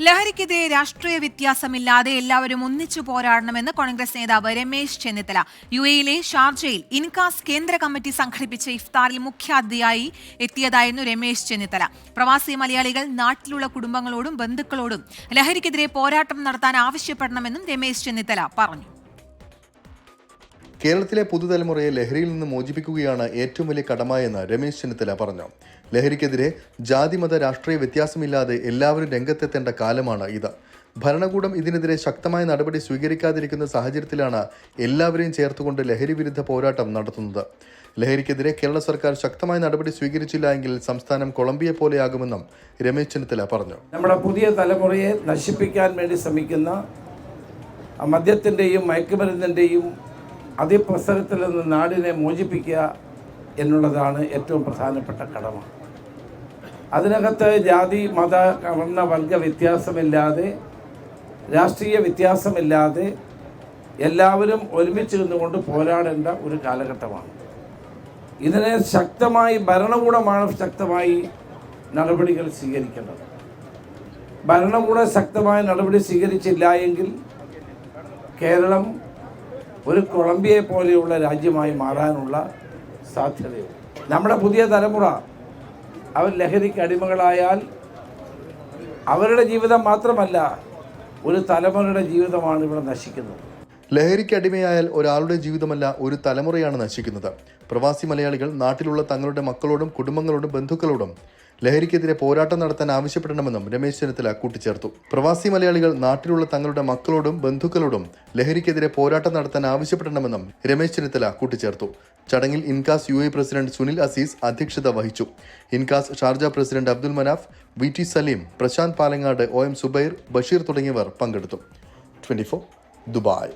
ലഹരിക്കെതിരെ രാഷ്ട്രീയ വ്യത്യാസമില്ലാതെ എല്ലാവരും ഒന്നിച്ചു പോരാടണമെന്ന് കോൺഗ്രസ് നേതാവ് രമേശ് ചെന്നിത്തല. യു എയിലെ ഷാർജയിൽ ഇൻകാസ് കേന്ദ്ര കമ്മിറ്റി സംഘടിപ്പിച്ച ഇഫ്താറിൽ മുഖ്യാതിഥിയായി എത്തിയതായിരുന്നു രമേശ് ചെന്നിത്തല. പ്രവാസി മലയാളികൾ നാട്ടിലുള്ള കുടുംബങ്ങളോടും ബന്ധുക്കളോടും ലഹരിക്കെതിരെ പോരാട്ടം നടത്താൻ ആവശ്യപ്പെടണമെന്നും രമേശ് ചെന്നിത്തല പറഞ്ഞു. കേരളത്തിലെ പുതുതലമുറയെ ലഹരിയിൽ നിന്ന് മോചിപ്പിക്കുകയാണ് ഏറ്റവും വലിയ കടമയെന്ന് രമേശ് ചെന്നിത്തല പറഞ്ഞു. ലഹരിക്കെതിരെ ജാതിമത രാഷ്ട്രീയ വ്യത്യാസമില്ലാതെ എല്ലാവരും രംഗത്തെത്തേണ്ട കാലമാണ് ഇത്. ഭരണകൂടം ഇതിനെതിരെ ശക്തമായ നടപടി സ്വീകരിക്കാതിരിക്കുന്ന സാഹചര്യത്തിലാണ് എല്ലാവരെയും ചേർത്തുകൊണ്ട് ലഹരി വിരുദ്ധ പോരാട്ടം നടത്തുന്നത്. ലഹരിക്കെതിരെ കേരള സർക്കാർ ശക്തമായ നടപടി സ്വീകരിച്ചില്ല എങ്കിൽ സംസ്ഥാനം കൊളംബിയ പോലെയാകുമെന്നും രമേശ് ചെന്നിത്തല പറഞ്ഞു. നമ്മുടെ പുതിയ തലമുറയെ നശിപ്പിക്കാൻ വേണ്ടി ശ്രമിക്കുന്ന മദ്യത്തിന്റെയും മയക്കുമരുന്നിന്റെയും അതിപ്രസരത്തിൽ നിന്ന് നാടിനെ മോചിപ്പിക്കുക എന്നുള്ളതാണ് ഏറ്റവും പ്രധാനപ്പെട്ട കടമ. അതിനകത്ത് ജാതി മത വർണ വർഗ വ്യത്യാസമില്ലാതെ രാഷ്ട്രീയ വ്യത്യാസമില്ലാതെ എല്ലാവരും ഒരുമിച്ച് നിന്നുകൊണ്ട് പോരാടേണ്ട ഒരു കാലഘട്ടമാണ്. ഇതിനെ ശക്തമായി ഭരണകൂടമാണ് ശക്തമായി നടപടികൾ സ്വീകരിക്കേണ്ടത്. ഭരണകൂടം ശക്തമായ നടപടി സ്വീകരിച്ചില്ല എങ്കിൽ കേരളം ഒരു കൊളംബിയയെ പോലെയുള്ള രാജ്യമായി മാറാനുള്ള സാധ്യതയുണ്ട്. നമ്മുടെ പുതിയ തലമുറ അവർ ലഹരിക്ക് അടിമകളായാൽ അവരുടെ ജീവിതം മാത്രമല്ല ഒരു തലമുറയുടെ ജീവിതമാണ് ഇവിടെ നശിക്കുന്നത്. ലഹരിക്ക് അടിമയായാൽ ഒരാളുടെ ജീവിതമല്ല ഒരു തലമുറയാണ് നശിക്കുന്നത്. പ്രവാസി മലയാളികൾ നാട്ടിലുള്ള തങ്ങളുടെ മക്കളോടും കുടുംബങ്ങളോടും ബന്ധുക്കളോടും ലഹരിക്കെതിരെ പോരാട്ടം നടത്താൻ ആവശ്യപ്പെടണമെന്നും രമേശ് ചെന്നിത്തല കൂട്ടിച്ചേർത്തു. പ്രവാസി മലയാളികൾ നാട്ടിലുള്ള തങ്ങളുടെ മക്കളോടും ബന്ധുക്കളോടും ലഹരിക്കെതിരെ പോരാട്ടം നടത്താൻ ആവശ്യപ്പെടണമെന്നും രമേശ് ചെന്നിത്തല കൂട്ടിച്ചേർത്തു. ചടങ്ങിൽ ഇൻകാസ് യു പ്രസിഡന്റ് സുനിൽ അസീസ് അധ്യക്ഷത വഹിച്ചു. INCAS Sharjah president Abdul Manaf V T Saleem Prashanth Palangad O M Subair Basheer തുടങ്ങിയവർ പങ്കെടുത്തു. Twenty Dubai.